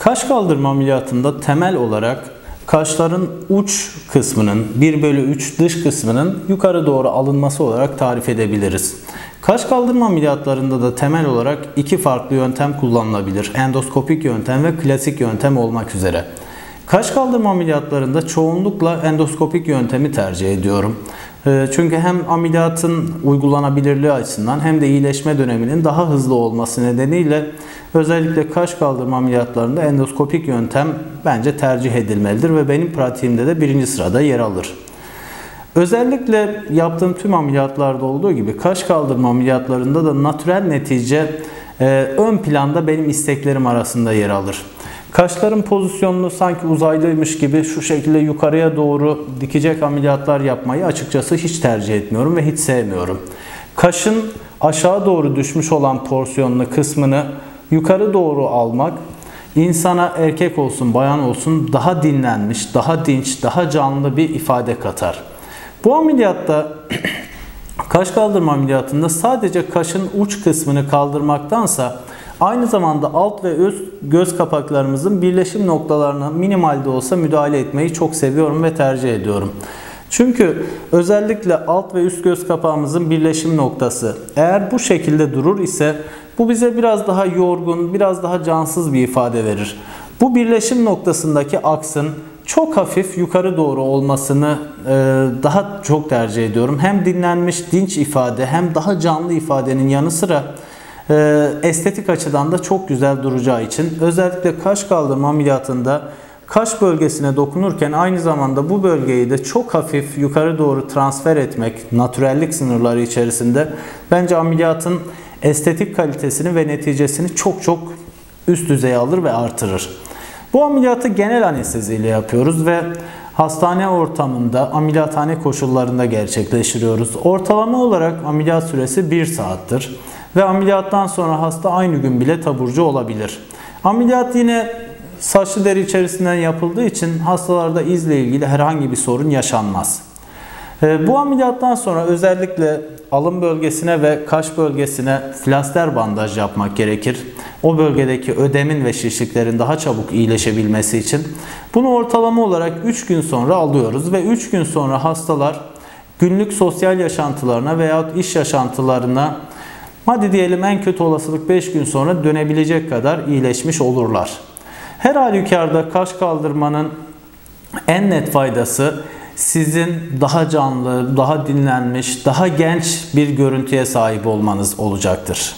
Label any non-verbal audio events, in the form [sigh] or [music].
Kaş kaldırma ameliyatında temel olarak kaşların uç kısmının 1 bölü 3 dış kısmının yukarı doğru alınması olarak tarif edebiliriz. Kaş kaldırma ameliyatlarında da temel olarak iki farklı yöntem kullanılabilir. Endoskopik yöntem ve klasik yöntem olmak üzere. Kaş kaldırma ameliyatlarında çoğunlukla endoskopik yöntemi tercih ediyorum. Ee, çünkü hem ameliyatın uygulanabilirliği açısından hem de iyileşme döneminin daha hızlı olması nedeniyle özellikle kaş kaldırma ameliyatlarında endoskopik yöntem bence tercih edilmelidir ve benim pratiğimde de birinci sırada yer alır. Özellikle yaptığım tüm ameliyatlarda olduğu gibi kaş kaldırma ameliyatlarında da natürel netice e, ön planda benim isteklerim arasında yer alır. Kaşların pozisyonunu sanki uzaydaymış gibi şu şekilde yukarıya doğru dikecek ameliyatlar yapmayı açıkçası hiç tercih etmiyorum ve hiç sevmiyorum. Kaşın aşağı doğru düşmüş olan porsiyonlu kısmını yukarı doğru almak insana erkek olsun bayan olsun daha dinlenmiş, daha dinç, daha canlı bir ifade katar. Bu ameliyatta [clears throat] kaş kaldırma ameliyatında sadece kaşın uç kısmını kaldırmaktansa aynı zamanda alt ve üst göz kapaklarımızın birleşim noktalarına minimalde olsa müdahale etmeyi çok seviyorum ve tercih ediyorum. Çünkü özellikle alt ve üst göz kapağımızın birleşim noktası eğer bu şekilde durur ise bu bize biraz daha yorgun, biraz daha cansız bir ifade verir. Bu birleşim noktasındaki aksın çok hafif yukarı doğru olmasını e, daha çok tercih ediyorum. Hem dinlenmiş dinç ifade hem daha canlı ifadenin yanı sıra e, estetik açıdan da çok güzel duracağı için özellikle kaş kaldırma ameliyatında kaş bölgesine dokunurken aynı zamanda bu bölgeyi de çok hafif yukarı doğru transfer etmek natürellik sınırları içerisinde bence ameliyatın estetik kalitesini ve neticesini çok çok üst düzeye alır ve artırır. Bu ameliyatı genel anesteziyle yapıyoruz ve hastane ortamında ameliyathane koşullarında gerçekleştiriyoruz. Ortalama olarak ameliyat süresi 1 saattir ve ameliyattan sonra hasta aynı gün bile taburcu olabilir. Ameliyat yine saçlı deri içerisinden yapıldığı için hastalarda izle ilgili herhangi bir sorun yaşanmaz. Ee, bu ameliyattan sonra özellikle alın bölgesine ve kaş bölgesine flaster bandaj yapmak gerekir. O bölgedeki ödemin ve şişliklerin daha çabuk iyileşebilmesi için. Bunu ortalama olarak 3 gün sonra alıyoruz ve 3 gün sonra hastalar günlük sosyal yaşantılarına veya iş yaşantılarına hadi diyelim en kötü olasılık 5 gün sonra dönebilecek kadar iyileşmiş olurlar. Her halükarda kaş kaldırmanın en net faydası sizin daha canlı, daha dinlenmiş, daha genç bir görüntüye sahip olmanız olacaktır.